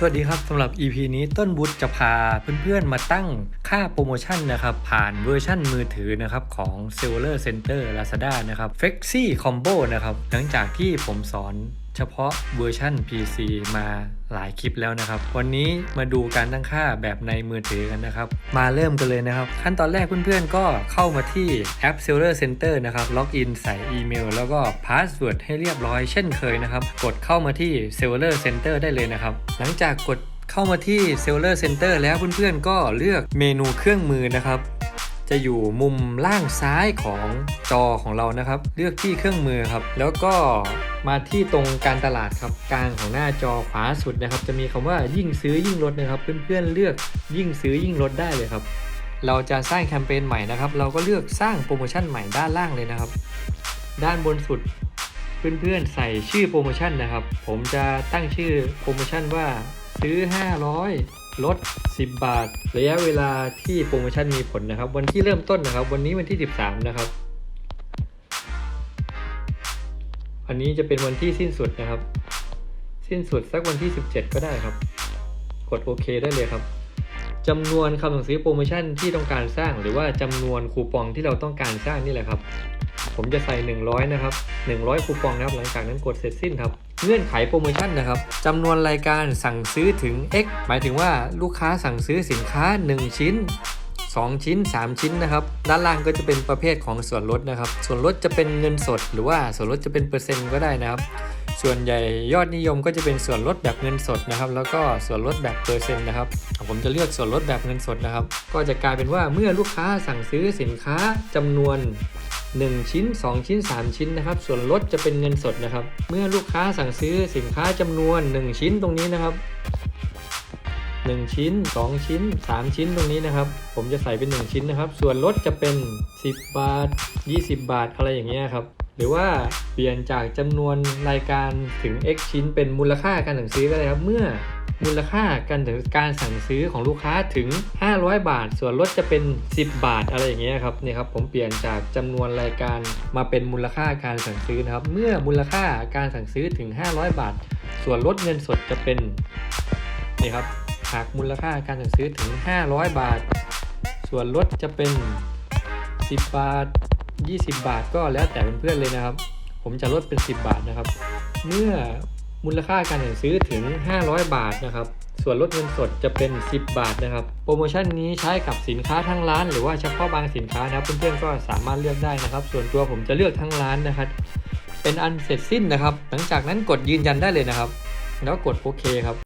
สวัสดีครับสำหรับ EP นี้ต้นบุตรจะพาเพื่อนๆมาตั้งค่าโปรโมชั่นนะครับ ผ่านเวอร์ชั่นมือถือนะครับของ s e l l e r Center Lazada นะครับ Flexi Combo นะครับ หลังจากที่ผมสอน เฉพาะเวอร์ชัน PC มาหลายคลิปแล้วนะครับ วันนี้มาดูการตั้งค่าแบบในมือถือกันนะครับ มาเริ่มกันเลยนะครับ ขั้นตอนแรกเพื่อนๆ ก็เข้ามาที่แอป s e l l e r Center นะครับ ล็อกอินใส่อีเมล แล้วก็พาสเวิร์ดให้เรียบร้อยเช่นเคยนะครับ กดเข้ามาที่ s e l l e r Center ได้เลยนะครับ หลังจากกดเข้ามาที่ s e l l e r Center แล้วเพื่อนๆ ก็เลือกเมนูเครื่องมือนะครับจะอยู่มุมล่างซ้ายของจอของเรานะครับ เลือกที่เครื่องมือครับ แล้วก็ มาที่ตรงการตลาดครับกลางของหน้าจอขวาสุดนะครับ จะมีคำว่ายิ่งซื้อยิ่งลดนะครับ เพื่อนๆเลือกยิ่งซื้อยิ่งลดได้เลยครับ เราจะสร้างแคมเปญใหม่นะครับ เราก็เลือกสร้างโปรโมชั่นใหม่ด้านล่างเลยนะครับ ด้านบนสุด เพื่อนๆใส่ชื่อโปรโมชั่นนะครับ ผมจะตั้งชื่อโปรโมชั่นว่าซื้อ 500 ลด 10 บาท ระยะเวลาที่โปรโมชั่นมีผลนะครับ วันที่เริ่มต้นนะครับ วันนี้วันที่ 13 นะครับ อันนี้จะเป็นวันที่สิ้นสุดนะครับ สิ้นสุดสักวันที่ 17 ก็ได้ครับ กดโอเคได้เลยครับจำนวนคำสั่งซื้อโปรโมชั่นที่ต้องการสร้าง หรือว่าจำนวนคูปองที่เราต้องการสร้างนี่แหละครับ ผมจะใส่ 100 นะครับ 100 คูปองนะครับ หลังจากนั้นกดเสร็จสิ้นครับเงื่อนไขโปรโมชั่นนะครับจำนวนรายการสั่งซื้อถึง X หมายถึงว่าลูกค้าสั่งซื้อสินค้า 1 ชิ้น 2 ชิ้น 3 ชิ้นนะครับ ด้านล่างก็จะเป็นประเภทของส่วนลดนะครับ ส่วนลดจะเป็นเงินสด หรือว่าส่วนลดจะเป็นเปอร์เซ็นต์ก็ได้นะครับ ส่วนใหญ่ยอดนิยมก็จะเป็นส่วนลดแบบเงินสดนะครับ แล้วก็ส่วนลดแบบเปอร์เซ็นต์นะครับ ผมจะเลือกส่วนลดแบบเงินสดนะครับ ก็จะกลายเป็นว่าเมื่อลูกค้าสั่งซื้อสินค้าจำนวน 1 ชิ้น 2 ชิ้น 3 ชิ้นนะครับ ส่วนลดจะเป็นเงินสดนะครับ เมื่อลูกค้าสั่งซื้อสินค้าจำนวน 1 ชิ้นตรงนี้นะครับ 1 ชิ้น 2 ชิ้น 3 ชิ้นตรงนี้นะครับ ผมจะใส่เป็น 1 ชิ้นนะครับ ส่วนลดจะเป็น 10 บาท 20 บาทอะไรอย่างเงี้ยครับหรือว่าเปลี่ยนจากจำนวนรายการถึง x ชิ้น เป็นมูลค่าการสั่งซื้อก็ได้ครับเมื่อมูลค่าการถึงการสั่งซื้อของลูกค้าถึง 500 บาท ส่วนลดจะเป็น 10 บาทอะไรอย่างเงี้ยครับนี่ครับผมเปลี่ยนจากจำนวนรายการมาเป็นมูลค่าการสั่งซื้อนะครับ เมื่อมูลค่าการสั่งซื้อถึง 500 บาท ส่วนลดเงินสดจะเป็นนี่ครับ หากมูลค่าการสั่งซื้อถึง 500 บาท ส่วนลดจะเป็น 10 บาท 20 บาทก็แล้วแต่เพื่อนๆเลยนะครับ ผมจะลดเป็น 10 บาทนะครับ เมื่อมูลค่าการสั่งซื้อถึง 500 บาทนะครับ ส่วนลดเงินสดจะเป็น 10 บาทนะครับ โปรโมชั่นนี้ใช้กับสินค้าทั้งร้าน หรือว่าเฉพาะบางสินค้านะเพื่อนๆก็สามารถเลือกได้นะครับ ส่วนตัวผมจะเลือกทั้งร้านนะครับ เป็นอันเสร็จสิ้นนะครับ หลังจากนั้นกดยืนยันได้เลยนะครับ แล้วกดโอเคครับ